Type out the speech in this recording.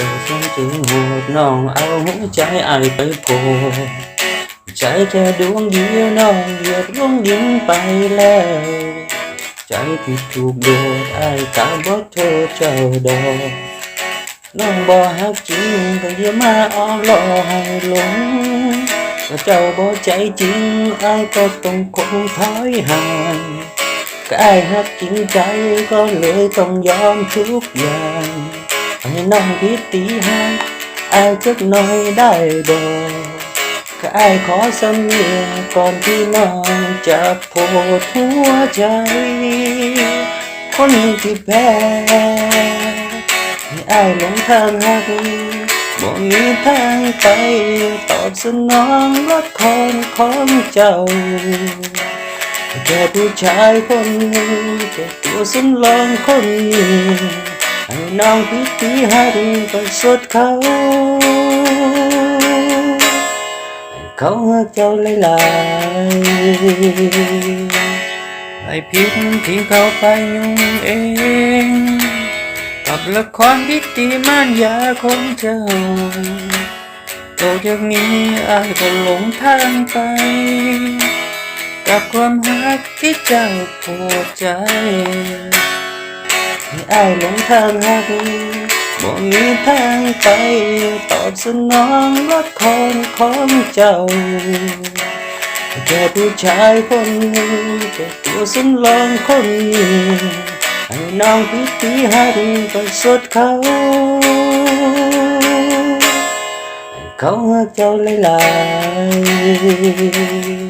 จ้าฉันถึงโหดน้องเอาหัวใจไอไปโพดใจแค่ดวงเดียวน้องเหยียบลงดิ้นไปแล้ว ใจที่ถูกโดดไอายกาบอกโทษเจ้าดอกน้องบ่ฮักจริงก็อย่ามาอ้อมล่อให้หลงก็เจ้าบ่ใจจริงไอก็ต้องคงถอยห่างก็ไอฮักจริงใจก็เลยต้องยอมทุกอย่าง ให้น้องพิตีห้างไอ้จักหน่อยได้ดอก็ไอ้ขอสำเนียงก่อนที่น้องจะโพดหัวใจ คนที่แพ้ให้ไอ้หลงทางหักบ่มีทางไปตอบสนองละครของเจ้าแค่ผู้ชายคนหนึ่งแค่ตัวสำรองคนหนึ่ง ให้น้องพิธีหันไปสดเขาให้เขาหักเจ้าหลายๆให้ผิดที่เขาไปยุ่งเอง กับละครพิธีมานยาของเจ้าโตจากนี้อายก็หลงทางไป กับความหักที่เจ้าปวดใจ ให้อายหลงทางหักบ่มีทางไป ตอบสนองละครของเจ้าแค่ผู้ชายคนหนึ่งแค่ตัวสำรองคนหนึ่งให้น้องพิธีหันไปสดเขาให้เขาหักเจ้าหลายๆ